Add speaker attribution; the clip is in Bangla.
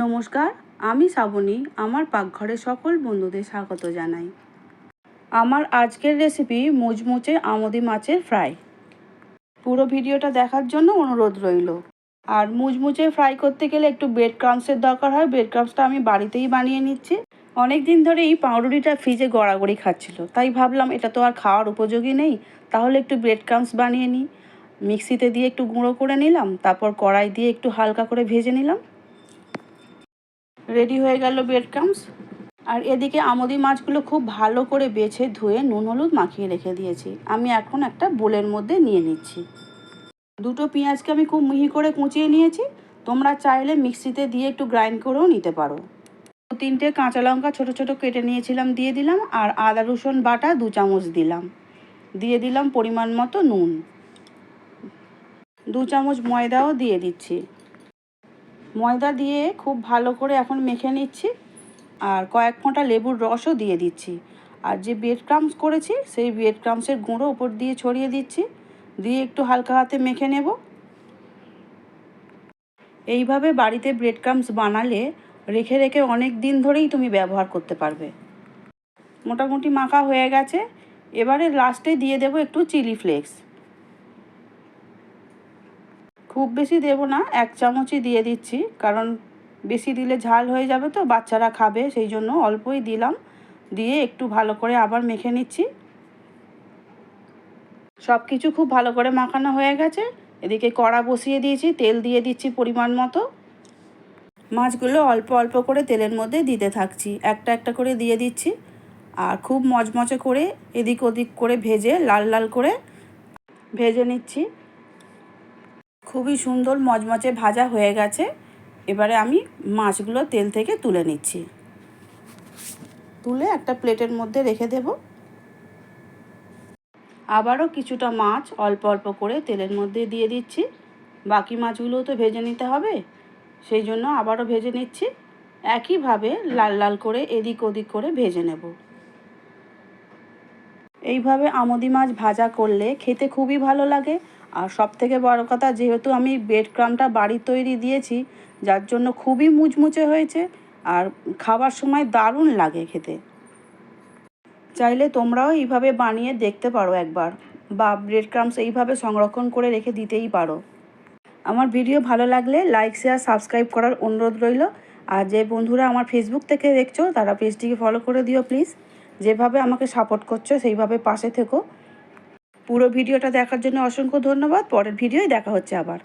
Speaker 1: নমস্কার, আমি শ্রাবণী, আমার পাকঘরে সকল বন্ধুদের স্বাগত জানাই। আমার আজকের রেসিপি মুচমুচে আমদি মাছের ফ্রাই পুরো ভিডিওটা দেখার জন্য অনুরোধ রইল। আর মুচমুচে ফ্রাই করতে গেলে একটু ব্রেড ক্রামসের দরকার হয়। ব্রেড ক্রামসটা আমি বাড়িতেই বানিয়ে নিচ্ছি। অনেক দিন ধরে এই পাউরুটিটা ফ্রিজে গড়াগড়ি খাচ্ছিল। তাই ভাবলাম এটা তো আর খাওয়ার উপযোগী নেই। তাহলে একটু ব্রেড ক্রামস বানিয়ে নিই। মিক্সিতে দিয়ে একটু গুঁড়ো করে নিলাম। তারপর কড়াই দিয়ে একটু হালকা করে ভেজে নিলাম। রেডি হয়ে গেল ব্রেড ক্রামস। আর এদিকে আমদি মাছগুলো খুব ভালো করে বেছে ধুয়ে নুন হলুদ মাখিয়ে রেখে দিয়েছি। আমি এখন একটা বোলের মধ্যে নিয়ে নিচ্ছি। দুটো পেঁয়াজকে আমি খুব মিহি করে কুচিয়ে নিয়েছি। তোমরা চাইলে মিক্সিতে দিয়ে একটু গ্রাইন্ড করেও নিতে পারো। তিনটে কাঁচা লঙ্কা ছোটো ছোটো কেটে নিয়েছিলাম, দিয়ে দিলাম, আর আদা, রসুন বাটা দু চামচ দিলাম। দিয়ে দিলাম পরিমাণ মতো নুন। দু চামচ ময়দাও দিয়ে দিচ্ছি। ময়দা দিয়ে খুব ভালো করে এখন মেখে নিচ্ছি। আর কয়েক ফোঁটা লেবুর রসও দিয়ে দিচ্ছি। আর যে ব্রেড ক্রামস করেছি, সেই ব্রেড ক্রামসের গুঁড়ো ওপর দিয়ে ছড়িয়ে দিচ্ছি। দিয়ে একটু হালকা হাতে মেখে নেব। এইভাবে বাড়িতে ব্রেড ক্রামস বানালে রেখে রেখে অনেক দিন ধরেই তুমি ব্যবহার করতে পারবে। মোটামুটি মাখা হয়ে গেছে। এবারে লাস্টে দিয়ে দেবো একটু চিলি ফ্লেক্স খুব বেশি দেব না, এক চামচই দিয়ে দিচ্ছি, কারণ বেশি দিলে ঝাল হয়ে যাবে তো, বাচ্চারা খাবে, সেই জন্য অল্পই দিলাম, দিয়ে একটু ভালো করে আবার মেখে নিচ্ছি। সব কিছু খুব ভালো করে মাখানো হয়ে গেছে, এদিকে কড়া বসিয়ে দিয়েছি, তেল দিয়ে দিচ্ছি পরিমাণ মতো। মাছগুলো অল্প অল্প করে তেলের মধ্যে দিতে থাকছি, একটা একটা করে দিয়ে দিচ্ছি, আর খুব মচমচে করে এদিক ওদিক করে ভেজে লাল লাল করে ভেজে নিচ্ছি। খুবই সুন্দর মচমচে ভাজা হয়ে গেছে। এবারে আমি মাছগুলো তেল থেকে তুলে নিচ্ছি। তুলে একটা প্লেটের মধ্যে রেখে দেব। আবারও কিছুটা মাছ অল্প অল্প করে তেলের মধ্যে দিয়ে দিচ্ছি। বাকি মাছগুলোও তো ভেজে নিতে হবে, সেই জন্য আবারও ভেজে নিচ্ছি। একইভাবে লাল লাল করে এদিক ওদিক করে ভেজে নেব। এইভাবে আমদি মাছ ভাজা করলে খেতে খুবই ভালো লাগে। আর সব থেকে বড় কথা, যেহেতু আমি ব্রেড ক্রামটা বাড়ির তৈরি দিয়েছি, যার জন্য খুবই মুচমুচে হয়েছে আর খাবার সময় দারুণ লাগে খেতে। চাইলে তোমরাও এইভাবে বানিয়ে দেখতে পারো একবার বা ব্রেড ক্রামস এইভাবে সংরক্ষণ করে রেখে দিতেই পারো। আমার ভিডিও ভালো লাগলে লাইক শেয়ার সাবস্ক্রাইব করার অনুরোধ রইল। আর যে বন্ধুরা আমার ফেসবুক থেকে দেখছ, তারা পেজটিকে ফলো করে দিও প্লিজ যেভাবে আমাকে সাপোর্ট করছ, সেইভাবে পাশে থেকো। পুরো ভিডিওটা দেখার জন্য অসংখ্য ধন্যবাদ। পরের ভিডিওয় দেখা হচ্ছে আবার।